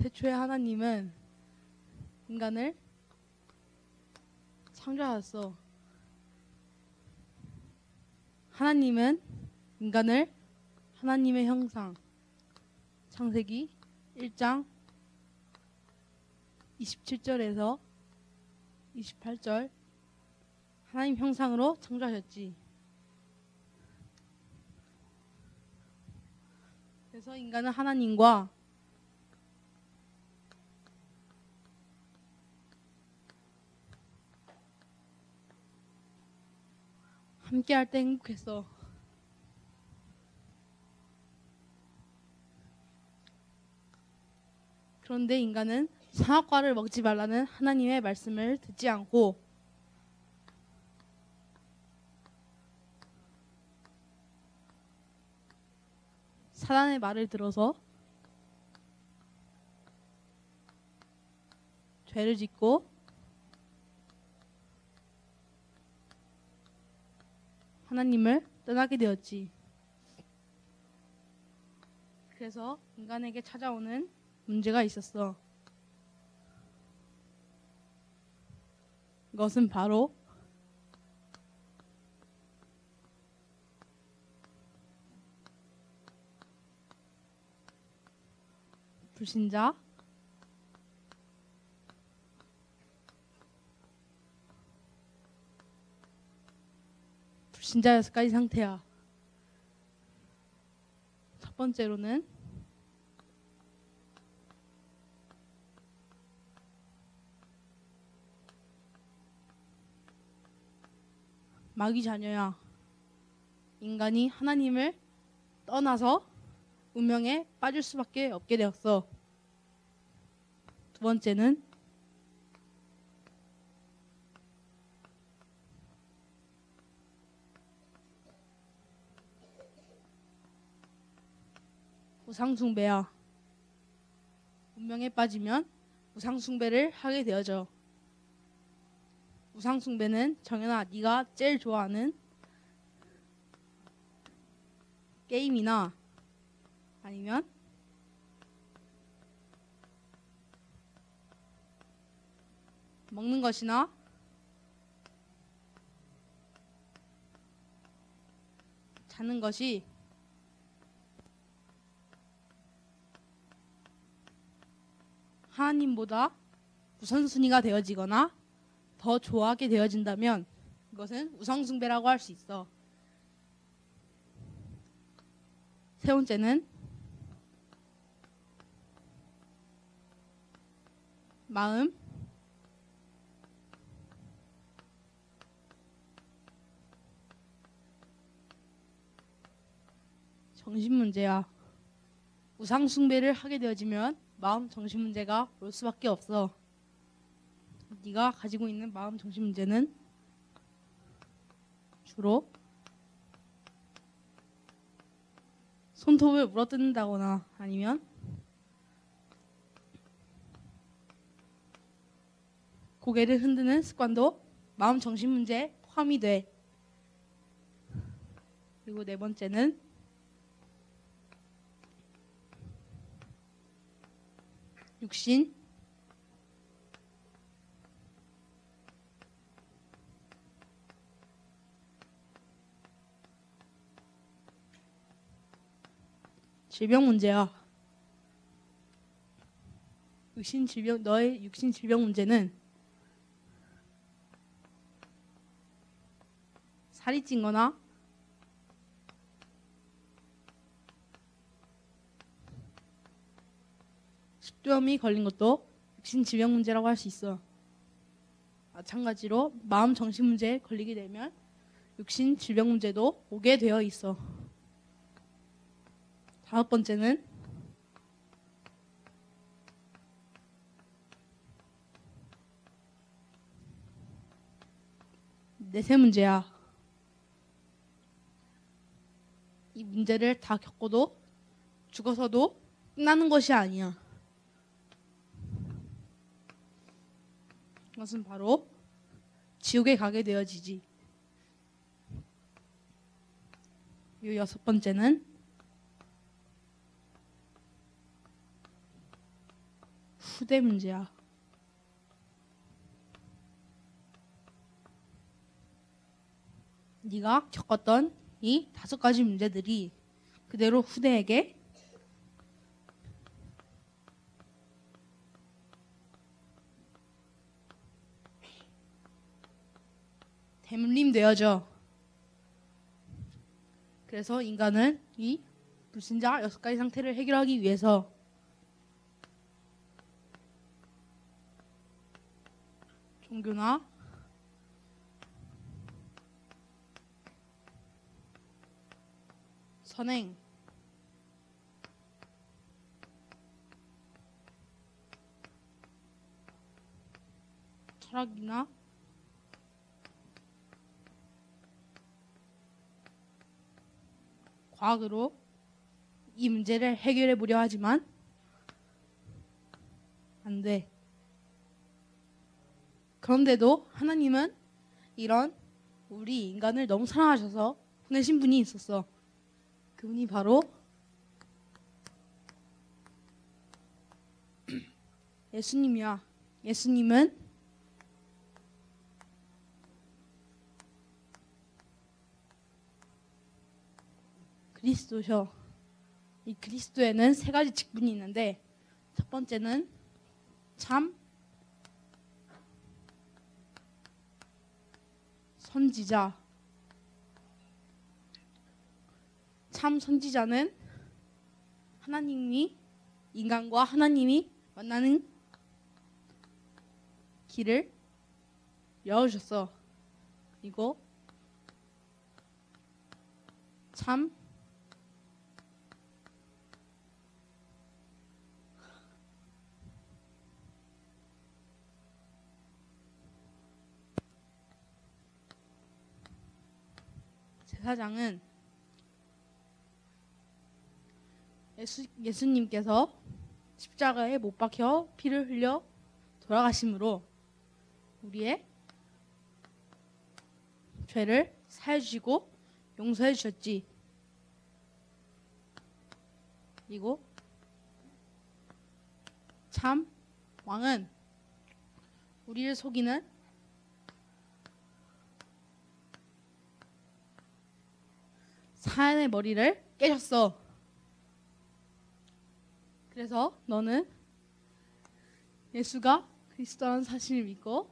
태초에 하나님은 인간을 창조하셨어. 하나님은 인간을 하나님의 형상 창세기 1장 27절에서 28절 하나님 형상으로 창조하셨지. 그래서 인간은 하나님과 함께 할 때 행복했어. 그런데 인간은 선악과를 먹지 말라는 하나님의 말씀을 듣지 않고 사단의 말을 들어서 죄를 짓고 하나님을 떠나게 되었지. 그래서 인간에게 찾아오는 문제가 있었어. 그것은 바로 불신자 불신자 여섯 가지 상태야. 첫 번째로는 마귀 자녀야. 인간이 하나님을 떠나서 운명에 빠질 수밖에 없게 되었어. 두 번째는 우상숭배야. 운명에 빠지면 우상숭배를 하게 되어져. 우상숭배는 정연아 네가 제일 좋아하는 게임이나 아니면 먹는 것이나 자는 것이 하나님보다 우선순위가 되어지거나 더 좋아하게 되어진다면 그것은 우상숭배라고 할 수 있어. 세 번째는 마음 정신 문제야. 우상 숭배를 하게 되어지면 마음 정신 문제가 올 수밖에 없어. 네가 가지고 있는 마음 정신 문제는 주로 손톱을 물어뜯는다거나 아니면 고개를 흔드는 습관도 마음 정신 문제에 포함이 돼. 그리고 네 번째는 육신 질병 문제야. 육신 질병 너의 육신 질병 문제는 살이 찐거나 식도염이 걸린 것도 육신 질병 문제라고 할 수 있어. 마찬가지로 마음 정신 문제에 걸리게 되면 육신 질병 문제도 오게 되어 있어. 다섯 번째는 내세 문제야. 이 문제를 다 겪어도 죽어서도 끝나는 것이 아니야. 것은 바로 지옥에 가게 되어지지. 이 여섯 번째는 후대 문제야. 네가 겪었던 이 다섯 가지 문제들이 그대로 후대에게 되어져. 그래서 인간은 이 불신자 여섯 가지 상태를 해결하기 위해서 종교나 선행 철학이나 과학으로 이 문제를 해결해 보려 하지만 안 돼. 그런데도 하나님은 이런 우리 인간을 너무 사랑하셔서 보내신 분이 있었어. 그분이 바로 예수님이야. 예수님은 그리스도셔. 이 그리스도에는 세 가지 직분이 있는데 첫 번째는 참 선지자. 참 선지자는 하나님이 인간과 하나님이 만나는 길을 열어주셨어. 그리고 참 제 사장은 예수, 예수님께서 십자가에 못 박혀 피를 흘려 돌아가심으로 우리의 죄를 사해 주시고 용서해 주셨지. 그리고 참 왕은 우리를 속이는 사안의 머리를 깨셨어. 그래서 너는 예수가 그리스도라는 사실을 믿고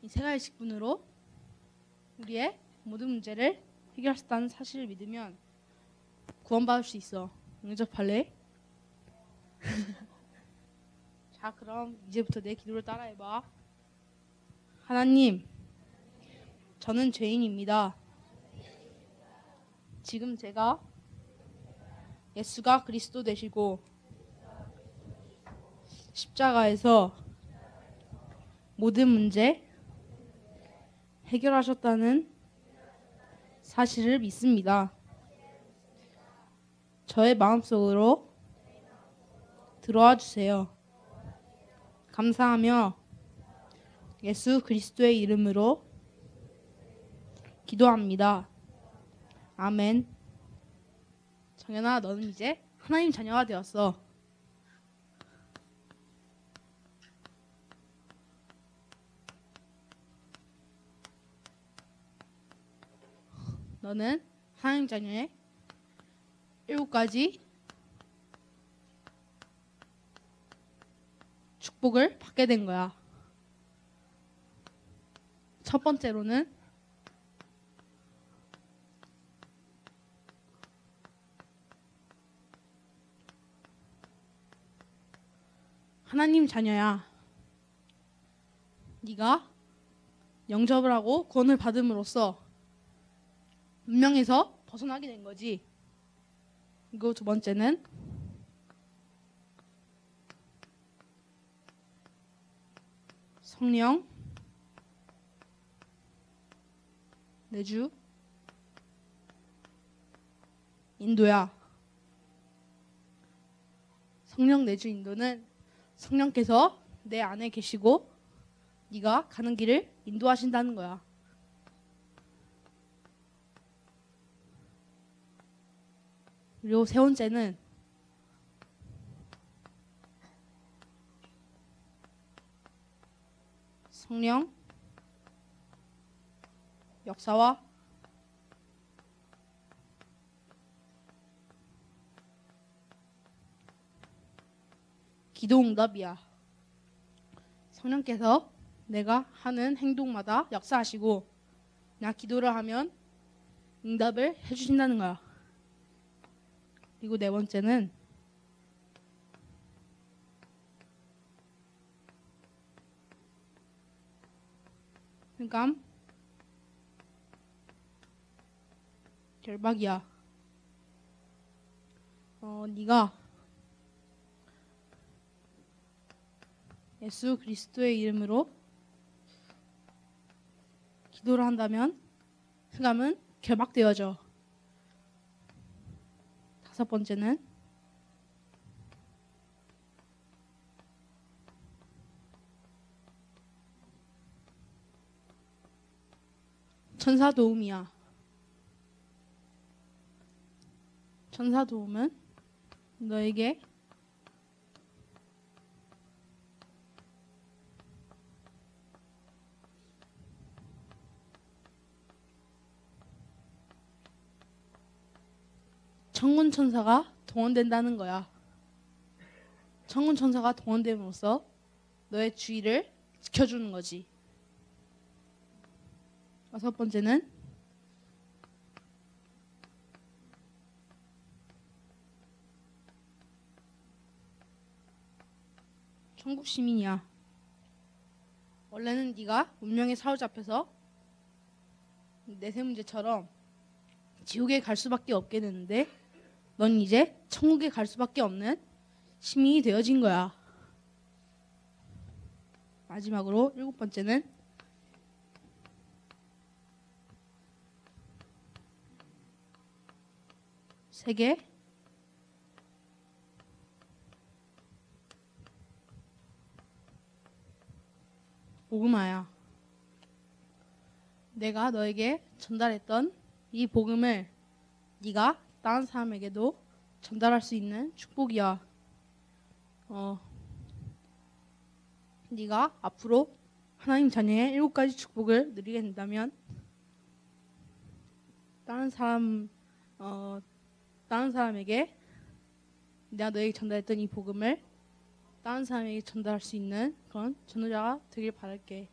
이 세 가지 직분으로 우리의 모든 문제를 해결하셨다는 사실을 믿으면 구원받을 수 있어. 응접할래? 자, 그럼 이제부터 내 기도를 따라해봐. 하나님, 저는 죄인입니다. 지금 제가 예수가 그리스도 되시고 십자가에서 모든 문제 해결하셨다는 사실을 믿습니다. 저의 마음속으로 들어와 주세요. 감사하며 예수 그리스도의 이름으로 기도합니다. 아멘. 정연아, 너는 이제 하나님 자녀가 되었어. 너는 하나님 자녀의 일곱 가지 축복을 받게 된 거야. 첫 번째로는 하나님 자녀야. 네가 영접을 하고 구원을 받음으로써 운명에서 벗어나게 된 거지. 그리고 두 번째는 성령 내주 인도야. 성령 내주 인도는 성령께서 내 안에 계시고 네가 가는 길을 인도하신다는 거야. 그리고 세 번째는 성령 역사와 기도 응답이야. 성령께서 내가 하는 행동마다 역사하시고 나 기도를 하면 응답을 해주신다는 거야. 그리고 네 번째는 그러니까 결박이야. 어, 네가 예수 그리스도의 이름으로 기도를 한다면 흑암은 결박되어져. 다섯 번째는 천사 도움이야. 천사 도움은 너에게 천군 천사가 동원된다는 거야. 천군 천사가 동원됨으로써 너의 주의를 지켜주는 거지. 여섯 번째는 천국 시민이야. 원래는 네가 운명에 사로잡혀서 내세 문제처럼 지옥에 갈 수밖에 없게 되는데 넌 이제 천국에 갈 수밖에 없는 시민이 되어진 거야. 마지막으로 일곱 번째는 세계 복음화야. 내가 너에게 전달했던 이 복음을 네가 다른 사람에게도 전달할 수 있는 축복이야. 어, 네가 앞으로 하나님 자녀의 일곱 가지 축복을 누리게 된다면 다른 사람 어, 다른 사람에게 내가 너에게 전달했던 이 복음을 다른 사람에게 전달할 수 있는 그런 전도자가 되길 바랄게.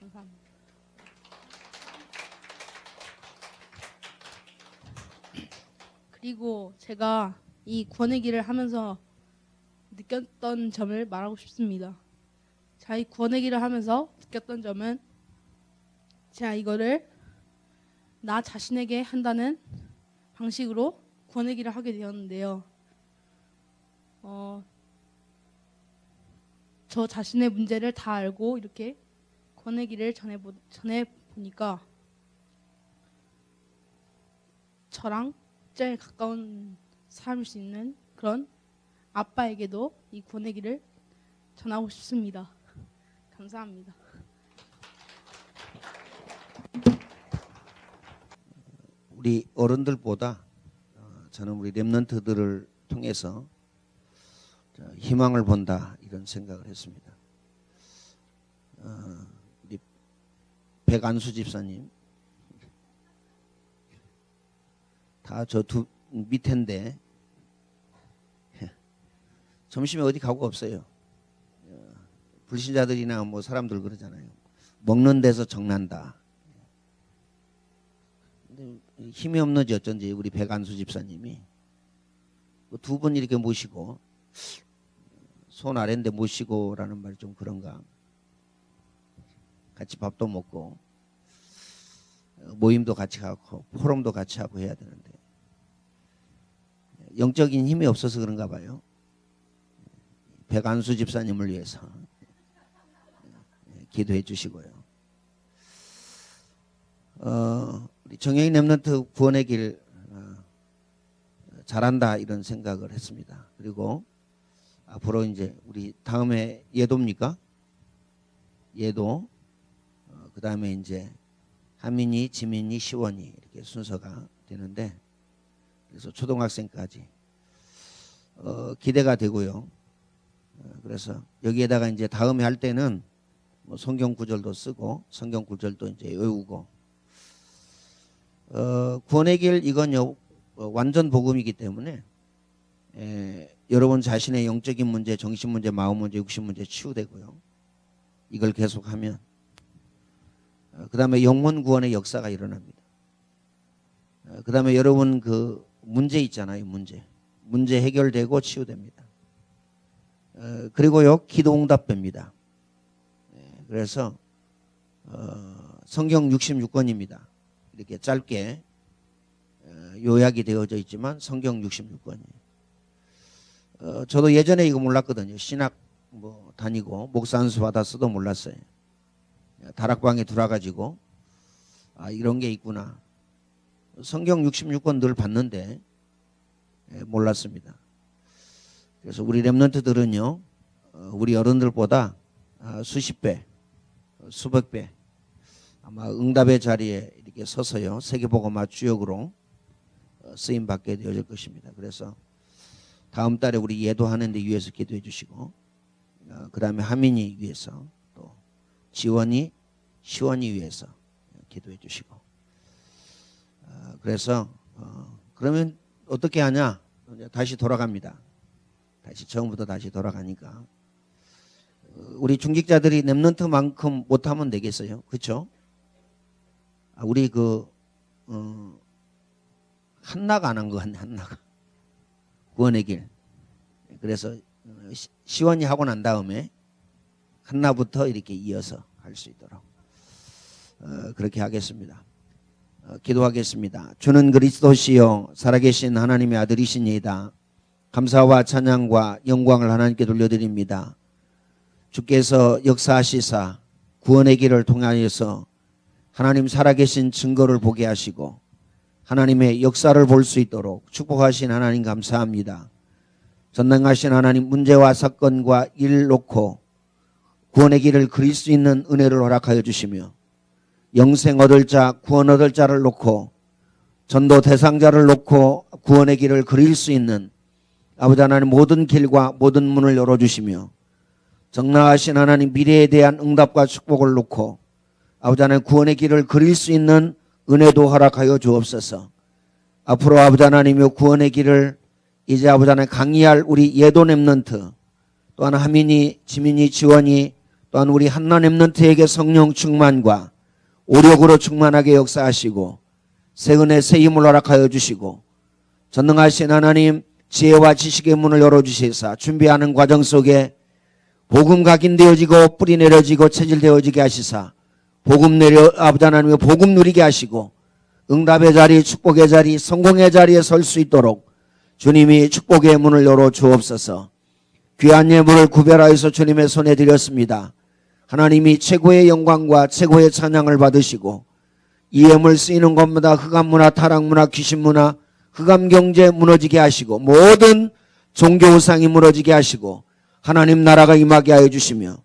감사합니다. 그리고 제가 이 길을 하면서 느꼈던 점을 말하고 싶습니다. 자, 이 길을 하면서 느꼈던 점은 제가 이거를 나 자신에게 한다는 방식으로 길을 하게 되었는데요. 어, 저 자신의 문제를 다 알고 이렇게 길을 전해, 보, 전해 보니까 저랑 제일 가까운 사람일 수 있는 그런 아빠에게도 이 길을 전하고 싶습니다. 감사합니다. 우리 어른들보다 어, 저는 우리 렘넌트들을 통해서 저 희망을 본다 이런 생각을 했습니다. 어, 우리 백안수 집사님 다 저 두 밑인데 점심에 어디 가고 없어요. 어, 불신자들이나 뭐 사람들 그러잖아요. 먹는 데서 정난다. 힘이 없는지 어쩐지 우리 백안수 집사님이 그두분 이렇게 모시고 손 아래인데 모시고라는 말이 좀 그런가 같이 밥도 먹고 모임도 같이 가고 포럼도 같이 하고 해야 되는데 영적인 힘이 없어서 그런가 봐요 백안수 집사님을 위해서 기도해 주시고요 어, 우리 정영인 랩런트 구원의 길 어, 잘한다 이런 생각을 했습니다. 그리고 앞으로 이제 우리 다음에 예도입니까? 예도 어, 그 다음에 이제 하민이, 지민이, 시원이 이렇게 순서가 되는데 그래서 초등학생까지 어, 기대가 되고요. 어, 그래 그래서 여기에다가 이제 다음에 할 때는 뭐 성경 구절도 쓰고 성경 구절도 이제 외우고 어, 구원의 길 이건 요 어, 완전 복음이기 때문에 에, 여러분 자신의 영적인 문제, 정신 문제, 마음 문제, 육신 문제 치유되고요. 이걸 계속하면 어, 그 다음에 영혼 구원의 역사가 일어납니다. 어, 그다음에 여러분 그 문제 있잖아요, 문제. 문제 해결되고 치유됩니다. 어, 그리고요 기도 응답됩니다. 예, 그래서 어, 성경 66권입니다. 이렇게 짧게 어, 요약이 되어져 있지만 성경 66권이에요. 어, 저도 예전에 이거 몰랐거든요. 신학 뭐 다니고 목사 안수 받았어도 몰랐어요. 다락방에 들어가지고 아 이런 게 있구나. 성경 66권 늘 봤는데 예, 몰랐습니다. 그래서 우리 랩런트들은요, 어, 우리 어른들보다 아, 수십 배, 어, 수백 배 아마 응답의 자리에 이렇게 서서요 세계복음화 주역으로 어, 쓰임 받게 되어질 것입니다. 그래서 다음 달에 우리 예도하는데 위해서 기도해 주시고, 그 다음에 하민이 위해서 또 지원이 시원이 위해서 기도해 주시고, 어, 그래서 어, 그러면 어떻게 하냐? 다시 돌아갑니다. 다시 처음부터 다시 돌아가니까 어, 우리 중직자들이 랩런트만큼 못하면 되겠어요, 그렇죠? 우리 그 어, 한나가 안 한 거 같네, 한나가 구원의 길. 그래서 어, 시- 시원이 하고 난 다음에 한나부터 이렇게 이어서 할 수 있도록 어, 그렇게 하겠습니다. 어, 기도하겠습니다. 주는 그리스도시요 살아계신 하나님의 아들이시니이다. 감사와 찬양과 영광을 하나님께 돌려드립니다. 주께서 역사하시사 구원의 길을 통하여서 하나님 살아계신 증거를 보게 하시고 하나님의 역사를 볼 수 있도록 축복하신 하나님 감사합니다. 전능하신 하나님 문제와 사건과 일 놓고 구원의 길을 그릴 수 있는 은혜를 허락하여 주시며 영생 얻을 자, 구원 얻을 자를 놓고 전도 대상자를 놓고 구원의 길을 그릴 수 있는 아버지 하나님 모든 길과 모든 문을 열어주시며 정나하신 하나님 미래에 대한 응답과 축복을 놓고 아버지 하나님 구원의 길을 그릴 수 있는 은혜도 허락하여 주옵소서. 앞으로 아버지 하나님의 구원의 길을 이제 아버지 하나님 강의할 우리 예도 랩런트 또한 하민이 지민이 지원이 또한 우리 한나 랩런트에게 성령 충만과 오력으로 충만하게 역사하시고 새 은혜 새 힘을 허락하여 주시고 전능하신 하나님 지혜와 지식의 문을 열어주시사 준비하는 과정 속에 복음 각인되어지고 뿌리 내려지고 체질되어지게 하시사 복음 내려 아버지 하나님의 복음 누리게 하시고 응답의 자리 축복의 자리 성공의 자리에 설 수 있도록 주님이 축복의 문을 열어 주옵소서. 귀한 예물을 구별하여서 주님의 손에 드렸습니다 하나님이 최고의 영광과 최고의 찬양을 받으시고 이 예물 쓰이는 것마다 흑암 문화 타락 문화 귀신 문화 흑암 경제 무너지게 하시고 모든 종교 우상이 무너지게 하시고 하나님 나라가 임하게 하여 주시며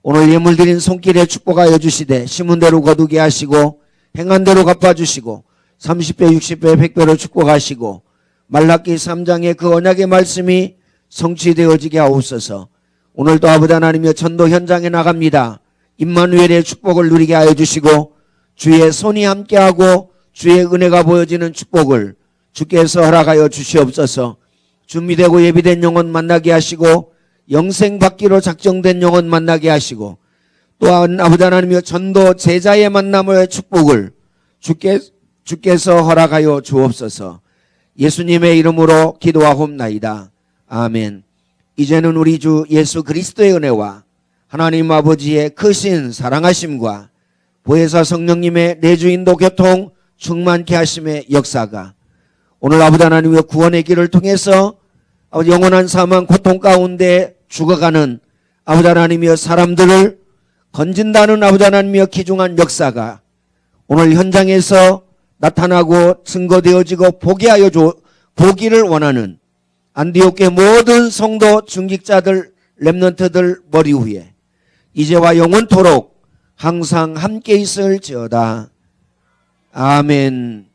오늘 예물 드린 손길에 축복하여 주시되 심은 대로 거두게 하시고 행한 대로 갚아 주시고 30배 60배 100배로 축복하시고 말라기 3장의 그 언약의 말씀이 성취되어지게 하옵소서 오늘도 아버지 하나님의 전도 현장에 나갑니다 임마누엘의 축복을 누리게 하여 주시고 주의 손이 함께하고 주의 은혜가 보여지는 축복을 주께서 허락하여 주시옵소서 준비되고 예비된 영혼 만나게 하시고 영생 받기로 작정된 영혼 만나게 하시고 또한 아버지 하나님의 전도 제자의 만남의 축복을 주께, 주께서 허락하여 주옵소서 예수님의 이름으로 기도하옵나이다. 아멘. 이제는 우리 주 예수 그리스도의 은혜와 하나님 아버지의 크신 사랑하심과 보혜사 성령님의 내주인도 교통 충만케 하심의 역사가 오늘 아버지 하나님의 구원의 길을 통해서 영원한 사망 고통 가운데 죽어가는 아버지 하나님의 사람들을 건진다는 아버지 하나님의 기중한 역사가 오늘 현장에서 나타나고 증거되어지고 보게 하여 줘 보기를 원하는 안디옥의 모든 성도 중직자들 렘넌트들 머리 위에 이제와 영원토록 항상 함께 있을지어다. 아멘.